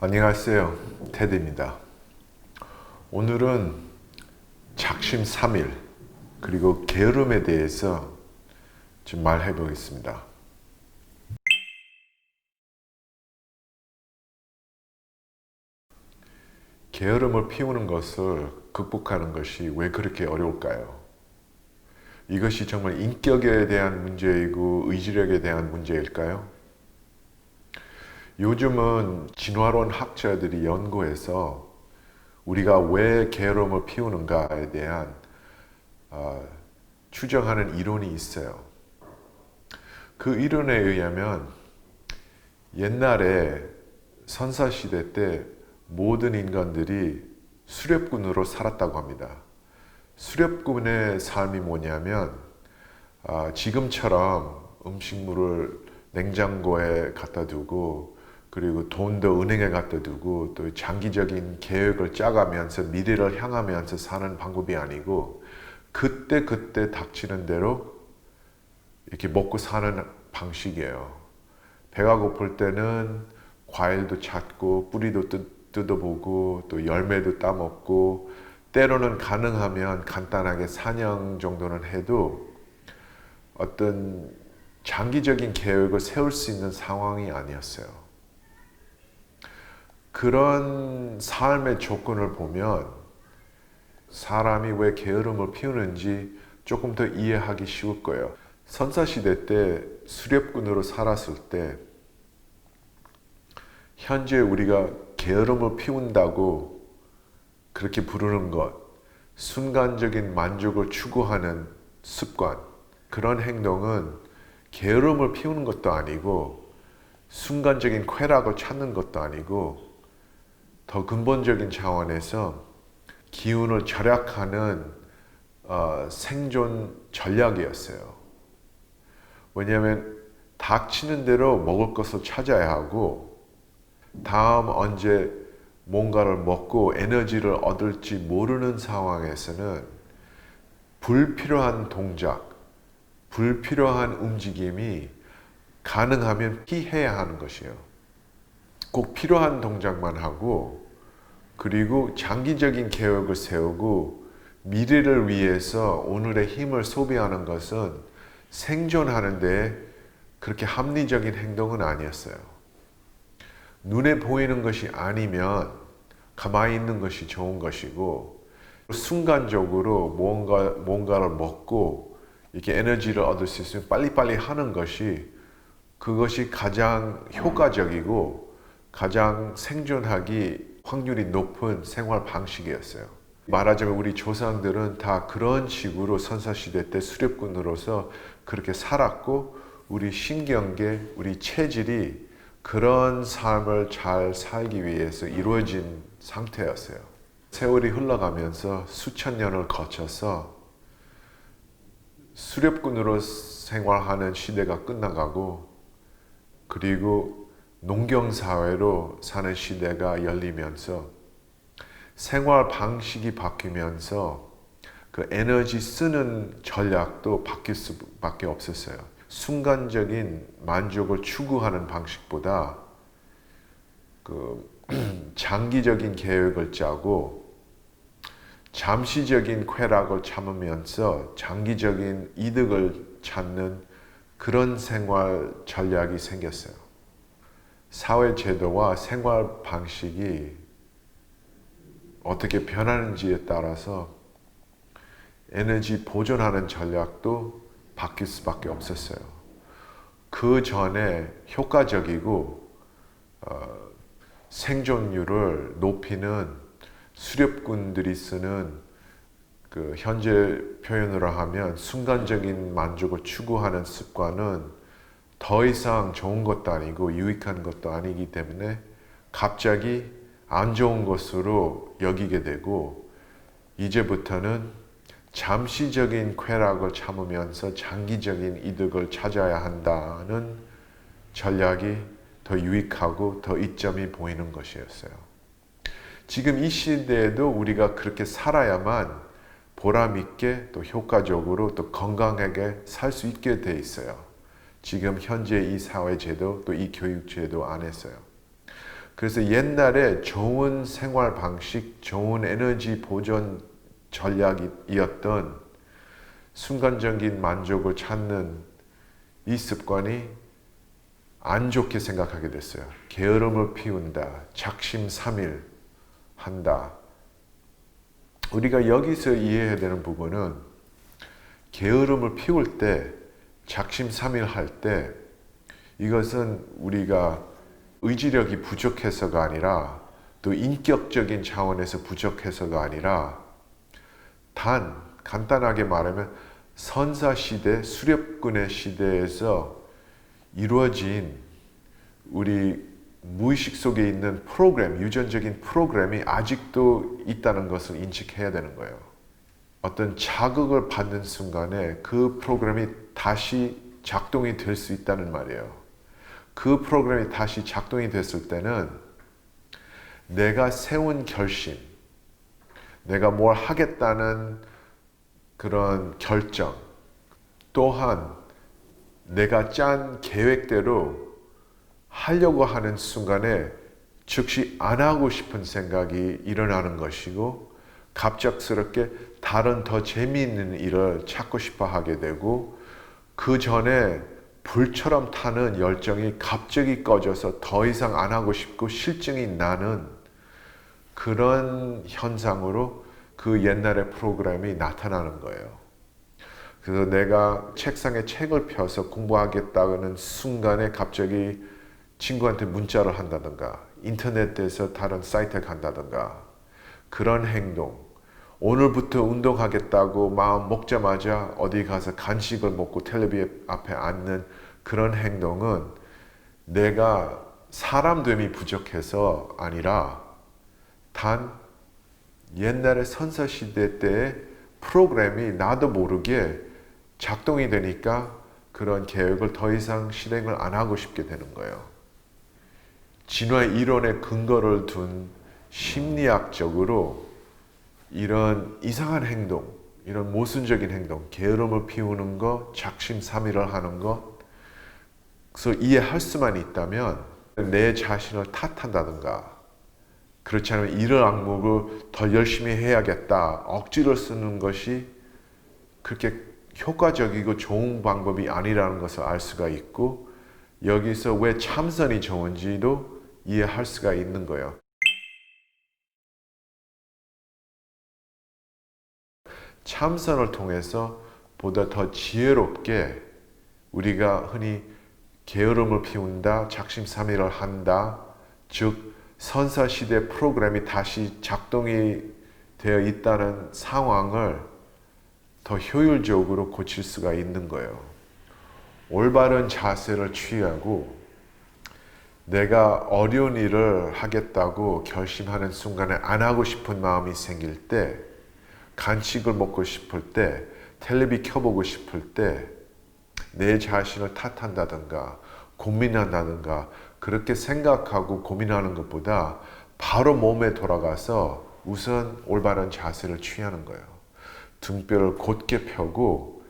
안녕하세요. 테드입니다. 오늘은 작심 3일 그리고 게으름에 대해서 좀 말해 보겠습니다. 게으름을 피우는 것을 극복하는 것이 왜 그렇게 어려울까요? 이것이 정말 인격에 대한 문제이고 의지력에 대한 문제일까요? 요즘은 진화론 학자들이 연구해서 우리가 왜 게으름을 피우는가에 대한 어, 추정하는 이론이 있어요. 그 이론에 의하면 옛날에 선사 시대 때 모든 인간들이 수렵군으로 살았다고 합니다. 수렵군의 삶이 뭐냐면 아, 지금처럼 음식물을 냉장고에 갖다 두고 그리고 돈도 은행에 갖다 두고 또 장기적인 계획을 짜가면서 미래를 향하면서 사는 방법이 아니고 그때 그때 닥치는 대로 이렇게 먹고 사는 방식이에요. 배가 고플 때는 과일도 찾고 뿌리도 뜯, 뜯어보고 또 열매도 따먹고 때로는 가능하면 간단하게 사냥 정도는 해도 어떤 장기적인 계획을 세울 수 있는 상황이 아니었어요. 그런 삶의 조건을 보면 사람이 왜 게으름을 피우는지 조금 더 이해하기 쉬울 거예요. 선사시대 때 수렵군으로 살았을 때 현재 우리가 게으름을 피운다고 그렇게 부르는 것, 순간적인 만족을 추구하는 습관, 그런 행동은 게으름을 피우는 것도 아니고 순간적인 쾌락을 찾는 것도 아니고 더 근본적인 차원에서 기운을 절약하는 어, 생존 전략이었어요. 왜냐하면 닥치는 대로 먹을 것을 찾아야 하고 다음 언제 뭔가를 먹고 에너지를 얻을지 모르는 상황에서는 불필요한 동작, 불필요한 움직임이 가능하면 피해야 하는 것이에요. 꼭 필요한 동작만 하고 그리고 장기적인 계획을 세우고 미래를 위해서 오늘의 힘을 소비하는 것은 생존하는데 그렇게 합리적인 행동은 아니었어요. 눈에 보이는 것이 아니면 가만히 있는 것이 좋은 것이고 순간적으로 뭔가 뭔가를 먹고 이렇게 에너지를 얻을 수 있으면 빨리빨리 하는 것이 그것이 가장 효과적이고 가장 생존하기 확률이 높은 생활 방식이었어요. 말하자면 우리 조상들은 다 그런 식으로 선사시대 때 수렵군으로서 그렇게 살았고 우리 신경계, 우리 체질이 그런 삶을 잘 살기 위해서 이루어진 상태였어요. 세월이 흘러가면서 수천 년을 거쳐서 수렵군으로 생활하는 시대가 끝나가고 그리고 농경 사회로 사는 시대가 열리면서 생활 방식이 바뀌면서 그 에너지 쓰는 전략도 바뀔 수밖에 없었어요. 순간적인 만족을 추구하는 방식보다 그 장기적인 계획을 짜고 잠시적인 쾌락을 참으면서 장기적인 이득을 찾는 그런 생활 전략이 생겼어요. 사회 제도와 생활 방식이 어떻게 변하는지에 따라서 에너지 보존하는 전략도 바뀔 수밖에 없었어요. 그 전에 효과적이고 어, 생존율을 높이는 수렵군들이 쓰는 그 현재 표현으로 하면 순간적인 만족을 추구하는 습관은 더 이상 좋은 것도 아니고 유익한 것도 아니기 때문에 갑자기 안 좋은 것으로 여기게 되고 이제부터는 잠시적인 쾌락을 참으면서 장기적인 이득을 찾아야 한다는 전략이 더 유익하고 더 이점이 보이는 것이었어요. 지금 이 시대에도 우리가 그렇게 살아야만 보람 있게 또 효과적으로 또 건강하게 살 수 있게 돼 있어요. 지금 현재 이 사회 제도 또 이 교육 제도 안에서요. 그래서 옛날에 좋은 생활 방식, 좋은 에너지 보존 전략이었던 순간적인 만족을 찾는 이 습관이 안 좋게 생각하게 됐어요. 게으름을 피운다, 작심 삼일 한다. 우리가 여기서 이해해야 되는 부분은 게으름을 피울 때, 작심삼일 할 때, 이것은 우리가 의지력이 부족해서가 아니라 또 인격적인 차원에서 부족해서가 아니라 단 간단하게 말하면 선사 시대, 수렵군의 시대에서 이루어진 우리 무의식 속에 있는 프로그램, 유전적인 프로그램이 아직도 있다는 것을 인식해야 되는 거예요. 어떤 자극을 받는 순간에 그 프로그램이 다시 작동이 될 수 있다는 말이에요. 그 프로그램이 다시 작동이 됐을 때는 내가 세운 결심, 내가 뭘 하겠다는 그런 결정, 또한 내가 짠 계획대로 하려고 하는 순간에 즉시 안 하고 싶은 생각이 일어나는 것이고 갑작스럽게 다른 더 재미있는 일을 찾고 싶어 하게 되고 그 전에 불처럼 타는 열정이 갑자기 꺼져서 더 이상 안 하고 싶고 실증이 나는 그런 현상으로 그 옛날의 프로그램이 나타나는 거예요. 그래서 내가 책상에 책을 펴서 공부하겠다는 순간에 갑자기 친구한테 문자를 한다든가 인터넷에서 다른 사이트에 간다든가 그런 행동 오늘부터 운동하겠다고 마음 먹자마자 어디 가서 간식을 먹고 텔레비 앞에 앉는 그런 행동은 내가 사람됨이 부족해서 아니라 단 옛날에 선사시대 때 프로그램이 나도 모르게 작동이 되니까 그런 계획을 더 이상 실행을 안 하고 싶게 되는 거예요. 진화 이론의 근거를 둔 심리학적으로 이런 이상한 행동, 이런 모순적인 행동, 게으름을 피우는 것, 작심삼일을 하는 것, 그래서 이해할 수만 있다면 내 자신을 탓한다든가, 그렇지 않으면 이런 악목을 더 열심히 해야겠다, 억지로 쓰는 것이 그렇게 효과적이고 좋은 방법이 아니라는 것을 알 수가 있고, 여기서 왜 참선이 좋은지도 이해할 수가 있는 거예요. 참선을 통해서 보다 더 지혜롭게 우리가 흔히 게으름을 피운다, 작심삼일을 한다, 즉 선사시대 프로그램이 다시 작동이 되어 있다는 상황을 더 효율적으로 고칠 수가 있는 거예요. 올바른 자세를 취하고 내가 어려운 일을 하겠다고 결심하는 순간에 안 하고 싶은 마음이 생길 때 간식을 먹고 싶을 때, 텔레비 켜보고 싶을 때, 내 자신을 탓한다든가, 고민한다든가, 그렇게 생각하고 고민하는 것보다 바로 몸에 돌아가서 우선 올바른 자세를 취하는 거예요. 등뼈를 곧게 펴고,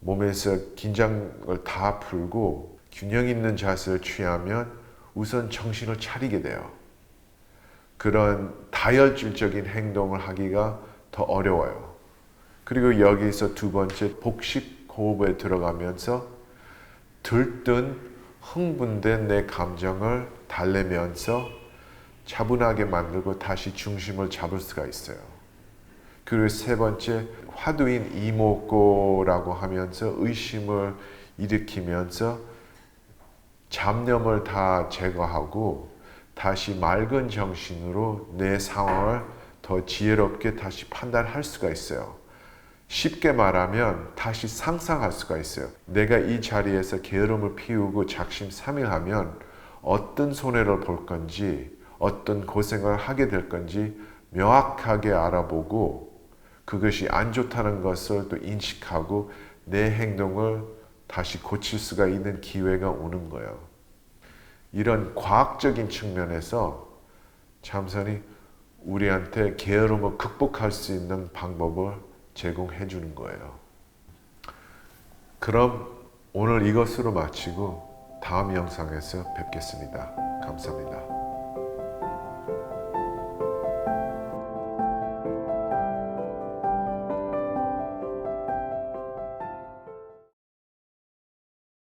몸에서 긴장을 다 풀고, 균형 있는 자세를 취하면 우선 정신을 차리게 돼요. 그런 다혈질적인 행동을 하기가 더 어려워요. 그리고 여기서 두 번째 복식 호흡에 들어가면서 들뜬 흥분된 내 감정을 달래면서 차분하게 만들고 다시 중심을 잡을 수가 있어요. 그리고 세 번째 화두인 이목고라고 하면서 의심을 일으키면서 잡념을 다 제거하고 다시 맑은 정신으로 내 상황을 더 지혜롭게 다시 판단할 수가 있어요. 쉽게 말하면 다시 상상할 수가 있어요. 내가 이 자리에서 게으름을 피우고 작심삼일하면 어떤 손해를 볼 건지, 어떤 고생을 하게 될 건지 명확하게 알아보고 그것이 안 좋다는 것을 또 인식하고 내 행동을 다시 고칠 수가 있는 기회가 오는 거예요. 이런 과학적인 측면에서 참선이 우리한테 게으름을 극복할 수 있는 방법을 제공해 주는 거예요. 그럼 오늘 이것으로 마치고 다음 영상에서 뵙겠습니다. 감사합니다.